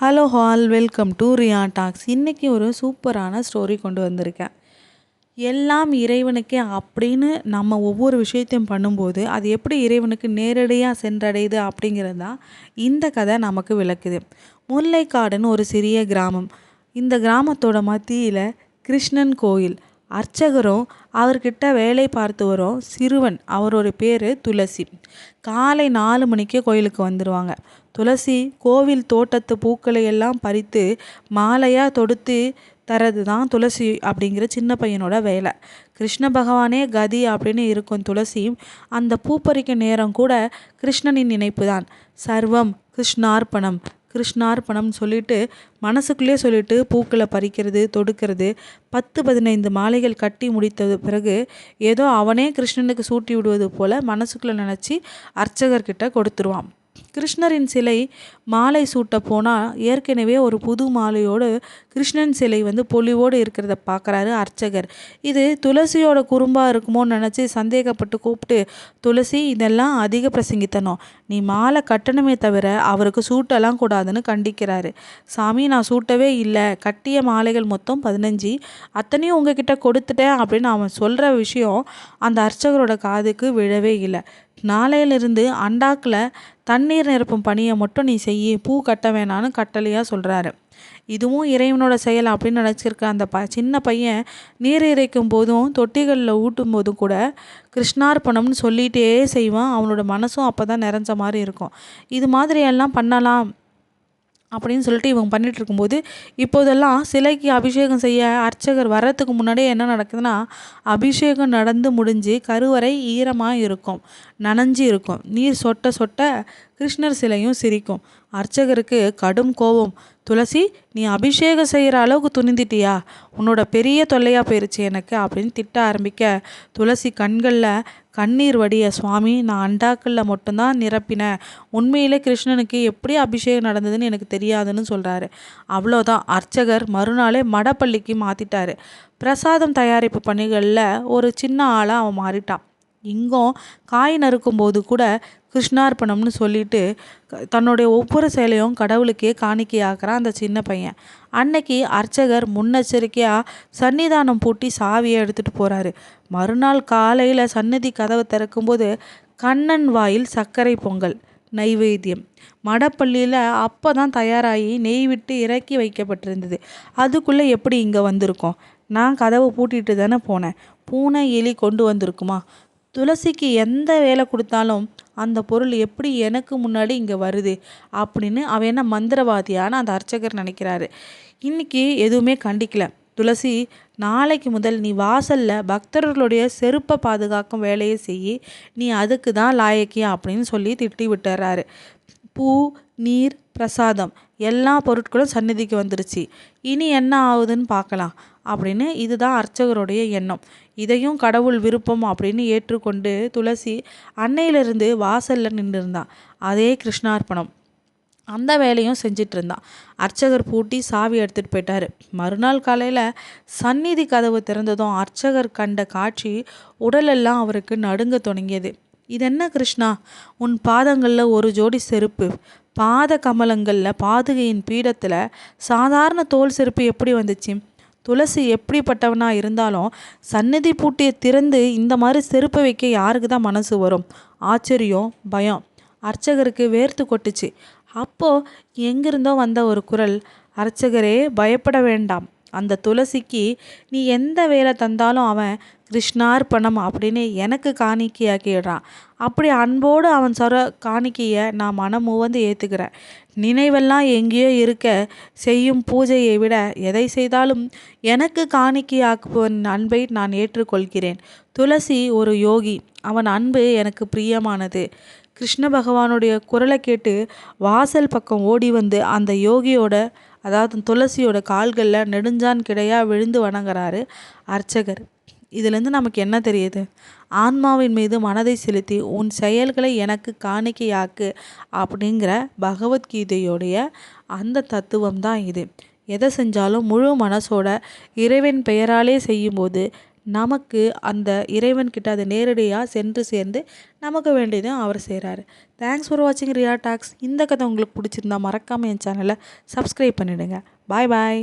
Hello all welcome to Riya talks இன்றைக்கி ஒரு சூப்பரான ஸ்டோரி கொண்டு வந்திருக்கேன். எல்லாம் இறைவனுக்கே அப்படின்னு நம்ம ஒவ்வொரு விஷயத்தையும் பண்ணும்போது அது எப்படி இறைவனுக்கு நேரடியாக சென்றடையுது அப்படிங்கிறது தான் இந்த கதை நமக்கு விளக்குது. முல்லைக்காடுன்னு ஒரு சிறிய கிராமம். இந்த கிராமத்தோட மத்தியில் கிருஷ்ணன் கோயில். அர்ச்சகரும் அவர்கிட்ட வேலை பார்த்து வரும் சிறுவன் அவரோட பேர் துளசி. காலை நாலு மணிக்கே கோயிலுக்கு வந்துடுவாங்க துளசி கோவில் தோட்டத்து பூக்களை எல்லாம் பறித்து மாலையாக தொடுத்து தரது தான் துளசி அப்படிங்கிற சின்ன பையனோட வேலை. கிருஷ்ண பகவானே கதி அப்படின்னு இருக்கும் துளசி. அந்த பூ பறிக்க நேரம் கூட கிருஷ்ணனின் நினைப்பு தான் சர்வம் கிருஷ்ணார்ப்பணம். கிருஷ்ணார்ப்பணம்னு சொல்லிட்டு மனசுக்குள்ளே சொல்லிட்டு பூக்களை பறிக்கிறது தொடுக்கிறது. பத்து பதினைந்து மாலைகள் கட்டி முடித்தது பிறகு ஏதோ அவனே கிருஷ்ணனுக்கு சூட்டி விடுவது போல மனசுக்குள்ளே நினச்சி அர்ச்சகர்கிட்ட கொடுத்துருவான் கிருஷ்ணரின் சிலை மாலை சூட்ட போனால் ஏற்கனவே ஒரு புது மாலையோடு கிருஷ்ணன் சிலை வந்து பொலிவோடு இருக்கிறத பார்க்குறாரு அர்ச்சகர். இது துளசியோட குறும்பாக இருக்குமோன்னு நினச்சி சந்தேகப்பட்டு கூப்பிட்டு துளசி இதெல்லாம் அதிக பிரசங்கித்தனம். நீ மாலை கட்டணமே தவிர அவருக்கு சூட்டெல்லாம் கூடாதுன்னு கண்டிக்கிறாரு. சாமி நான் சூட்டவே இல்லை. கட்டிய மாலைகள் மொத்தம் பதினஞ்சு. அத்தனையும் உங்ககிட்ட கொடுத்துட்டேன் அப்படின்னு அவன் சொல்கிற விஷயம் அந்த அர்ச்சகரோட காதுக்கு விழவே இல்லை. நாளையிலிருந்து அண்டாக்கில் தண்ணீர் நிரப்பும் பணியை மட்டும் நீ செய்ய பூ கட்ட வேணான்னு கட்டளையாக சொல்கிறாரு இதுவும் இறைவனோட செயல் அப்படின்னு நினச்சிருக்க அந்த ப சின்ன பையன் நீர் இறைக்கும் போதும் தொட்டிகளில் ஊட்டும் போதும் கூட கிருஷ்ணார்ப்பணம்னு சொல்லிகிட்டே செய்வான். அவனோட மனசும் அப்போ தான் நிறைஞ்ச மாதிரி இருக்கும். இது மாதிரியெல்லாம் பண்ணலாம். அப்படின்னு சொல்லிட்டு இவங்க பண்ணிகிட்டு இருக்கும்போது இப்போதெல்லாம் சிலைக்கு அபிஷேகம் செய்ய அர்ச்சகர் வர்றதுக்கு முன்னாடியே என்ன நடக்குதுன்னா அபிஷேகம் நடந்து முடிஞ்சு கருவறை ஈரமாக இருக்கும் நனைஞ்சு இருக்கும். நீர் சொட்ட சொட்ட கிருஷ்ணர் சிலையும் சிரிக்கும். அர்ச்சகருக்கு கடும் கோபம். துளசி நீ அபிஷேகம் செய்கிற அளவுக்கு துணிந்துட்டியா? உன்னோட பெரிய தொல்லையாக போயிருச்சு எனக்கு அப்படின்னு திட்ட ஆரம்பிக்க துளசி கண்களில் கண்ணீர் வடிய சுவாமி நான் அண்டாக்களில் மட்டும்தான் நிரப்பினேன். உண்மையிலே கிருஷ்ணனுக்கு எப்படி அபிஷேகம் நடந்ததுன்னு எனக்கு தெரியாதுன்னு சொல்கிறாரு அவ்வளோதான் அர்ச்சகர் மறுநாளே மடப்பள்ளிக்கு மாற்றிட்டாரு பிரசாதம் தயாரிப்பு பணிகளில் ஒரு சின்ன ஆளாக அவன் மாறிட்டான். இங்கும் காய் நறுக்கும் போது கூட கிருஷ்ணார்ப்பணம்னு சொல்லிட்டு தன்னுடைய ஒவ்வொரு செயலையும் கடவுளுக்கே காணிக்கையாக்குறான் அந்த சின்ன பையன். அன்னைக்கு அர்ச்சகர் முன்னெச்சரிக்கையாக சன்னிதானம் பூட்டி சாவியை எடுத்துகிட்டு போகிறாரு மறுநாள் காலையில் சன்னதி கதவை திறக்கும்போது கண்ணன் வாயில் சர்க்கரை பொங்கல் நைவேத்தியம். மடப்பள்ளியில் அப்போ தான் தயாராகி நெய் விட்டு இறக்கி வைக்கப்பட்டிருந்தது. அதுக்குள்ளே எப்படி இங்கே வந்திருக்கோம்? நான் கதவை பூட்டிட்டு தானே போனேன். பூனை எலி கொண்டு வந்திருக்குமா? துளசிக்கு எந்த வேலை கொடுத்தாலும் அந்த பொருள் எப்படி எனக்கு முன்னாடி இங்கே வருது அப்படின்னு அவன் என்ன மந்திரவாதியான அந்த அர்ச்சகர் நினைக்கிறாரு. இன்னைக்கு எதுவுமே கண்டிக்கல. துளசி நாளைக்கு முதல் நீ வாசலில் பக்தர்களுடைய செருப்பை பாதுகாக்கும் வேலையை செய்யி நீ அதுக்கு தான் லாயக்கியா அப்படின்னு சொல்லி திட்டி விட்டுறாரு. பூ நீர் பிரசாதம் எல்லா பொருட்களும் சந்நிதிக்கு வந்துருச்சு. இனி என்ன ஆகுதுன்னு பார்க்கலாம். அப்படின்னு இதுதான் அர்ச்சகருடைய எண்ணம். இதையும் கடவுள் விருப்பம் அப்படின்னு ஏற்றுக்கொண்டு துளசி அன்னையிலிருந்து வாசலில் நின்றுருந்தான் அதே கிருஷ்ணார்ப்பணம் அந்த வேலையும் செஞ்சிட்டு இருந்தான் அர்ச்சகர் பூட்டி சாவி எடுத்துகிட்டு போயிட்டார். மறுநாள் காலையில் சந்நிதி கதவு திறந்ததும் அர்ச்சகர் கண்ட காட்சி உடலெல்லாம் அவருக்கு நடுங்க தொடங்கியது. இது என்ன கிருஷ்ணா? உன் பாதங்களில் ஒரு ஜோடி செருப்பு. பாத கமலங்களில் பாதுகையின் பீடத்தில் சாதாரண தோல் செருப்பு எப்படி வந்துச்சு? துளசி எப்படிப்பட்டவனாக இருந்தாலும் சந்நிதி பூட்டியை திறந்து இந்த மாதிரி செருப்பை வைக்க யாருக்கு தான் மனசு வரும்? ஆச்சரியம் பயம். அர்ச்சகருக்கு வேர்த்து கொட்டுச்சு. அப்போது எங்கிருந்தோ வந்த ஒரு குரல் அர்ச்சகரே பயப்பட வேண்டாம். அந்த துளசிக்கு நீ எந்த வேலை தந்தாலும் அவன் கிருஷ்ணார்ப்பணம் அப்படின்னு எனக்கு காணிக்கையாக்கிடுறான் அப்படி அன்போடு அவன் சொர காணிக்கையை நான் மனம் வந்து ஏற்றுக்கிறேன் நினைவெல்லாம் எங்கேயோ இருக்க செய்யும் பூஜையை விட எதை செய்தாலும் எனக்கு காணிக்கையாக்குவன் அன்பை நான் ஏற்றுக்கொள்கிறேன். துளசி ஒரு யோகி. அவன் அன்பு எனக்கு பிரியமானது. கிருஷ்ண பகவானுடைய குரலை கேட்டு வாசல் பக்கம் ஓடி வந்து அந்த யோகியோட அதாவது துளசியோட கால்களில் நெடுஞ்சான் கிடையாக விழுந்து வணங்குறாரு அர்ச்சகர். இதுலேருந்து நமக்கு என்ன தெரியுது? ஆன்மாவின் மீது மனதை செலுத்தி உன் செயல்களை எனக்கு காணிக்கையாக்கு அப்படிங்கிற பகவத்கீதையோடைய அந்த தத்துவம் தான் இது. எதை செஞ்சாலும் முழு மனசோட இறைவன் பெயராலே செய்யும்போது நமக்கு அந்த இறைவன்கிட்ட அது நேரடியாக சென்று சேர்ந்து நமக்கு வேண்டியதும் அவர் செய்கிறாரு தேங்க்ஸ் ஃபார் வாட்சிங் ரியா டாக்ஸ் இந்த கதை உங்களுக்கு பிடிச்சிருந்தா மறக்காமல் என் சேனலை சப்ஸ்கிரைப் பண்ணிவிடுங்க பாய் பாய்